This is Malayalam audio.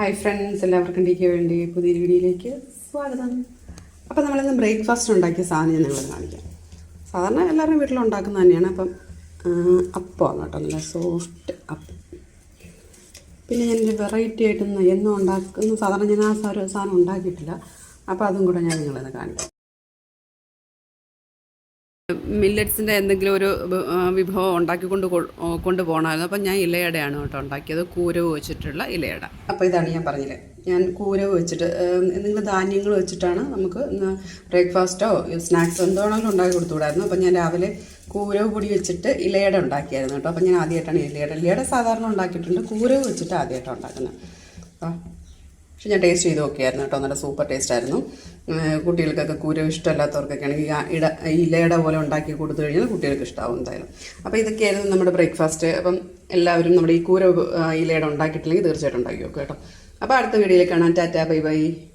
ഹായ് ഫ്രണ്ട്സ് എല്ലാവർക്കും ഡിക്ക് വേണ്ടി പുതിയ വീഡിയോയിലേക്ക് സ്വാഗതം. അപ്പോൾ നമ്മളിന്ന് ബ്രേക്ക്ഫാസ്റ്റ് ഉണ്ടാക്കിയ സാധനം ഞാൻ നിങ്ങളെ കാണിക്കാം. സാധാരണ എല്ലാവരും വീട്ടിലും ഉണ്ടാക്കുന്ന തന്നെയാണ്. അപ്പം അപ്പമാണ് കേട്ടോ. നല്ല സോഫ്റ്റ് അപ്പം. പിന്നെ ഞാനൊരു വെറൈറ്റി ആയിട്ടൊന്ന് എന്നും ഉണ്ടാക്കുന്ന സാധാരണ ഞാൻ ആ സാധനം ഉണ്ടാക്കിയിട്ടില്ല. അപ്പോൾ അതും കൂടെ ഞാൻ നിങ്ങളിന്ന് കാണിക്കാം. മില്ലറ്റ്സിന്റെ എന്തെങ്കിലും ഒരു വിഭവം ഉണ്ടാക്കിക്കൊണ്ട് കൊണ്ട് ഓ, കൊണ്ടുപോകണമായിരുന്നു അപ്പം ഞാൻ ഇലയടയാണ് കേട്ടോ ഉണ്ടാക്കിയത്. കൂരവ് വെച്ചിട്ടുള്ള ഇലയട. അപ്പോൾ ഇതാണ് ഞാൻ പറഞ്ഞത് ഞാൻ കൂരവ് വെച്ചിട്ട് എന്തെങ്കിലും ധാന്യങ്ങൾ വെച്ചിട്ടാണ് നമുക്ക് ബ്രേക്ക്ഫാസ്റ്റോ സ്നാക്സോ എന്താണെങ്കിലും ഉണ്ടാക്കി കൊടുത്തുകൂടായിരുന്നു അപ്പം ഞാൻ രാവിലെ കൂരവ് പൊടി വെച്ചിട്ട് ഇലയട ഉണ്ടാക്കിയായിരുന്നു കേട്ടോ. അപ്പം ഞാൻ ആദ്യമായിട്ടാണ് ഇലയട. ഇലയട സാധാരണ ഉണ്ടാക്കിയിട്ടുണ്ട്. കൂരവ് വെച്ചിട്ട് ആദ്യമായിട്ടാണ് ഉണ്ടാക്കുന്നത്. പക്ഷെ ഞാൻ ടേസ്റ്റ് ചെയ്ത് നോക്കിയായിരുന്നു കേട്ടോ. നല്ല സൂപ്പർ ടേസ്റ്റ് ആയിരുന്നു. കുട്ടികൾക്കൊക്കെ കൂരവ് ഇഷ്ടമല്ലാത്തവർക്കൊക്കെ ആണെങ്കിൽ ഇട ഇലയുടെ പോലെ ഉണ്ടാക്കി കൊടുത്തു കഴിഞ്ഞാൽ കുട്ടികൾക്ക് ഇഷ്ടമാവും എന്തായാലും. അപ്പോൾ ഇതൊക്കെയായിരുന്നു നമ്മുടെ ബ്രേക്ക്ഫാസ്റ്റ് അപ്പം എല്ലാവരും നമ്മുടെ ഈ കൂരവ് ആ, ഇലയുടെ ഉണ്ടാക്കിയിട്ടില്ലെങ്കിൽ തീർച്ചയായിട്ടും ഉണ്ടാക്കി നോക്കുക കേട്ടോ. അപ്പോൾ അടുത്ത വീഡിയോയിൽ കാണാം. Tata bye bye.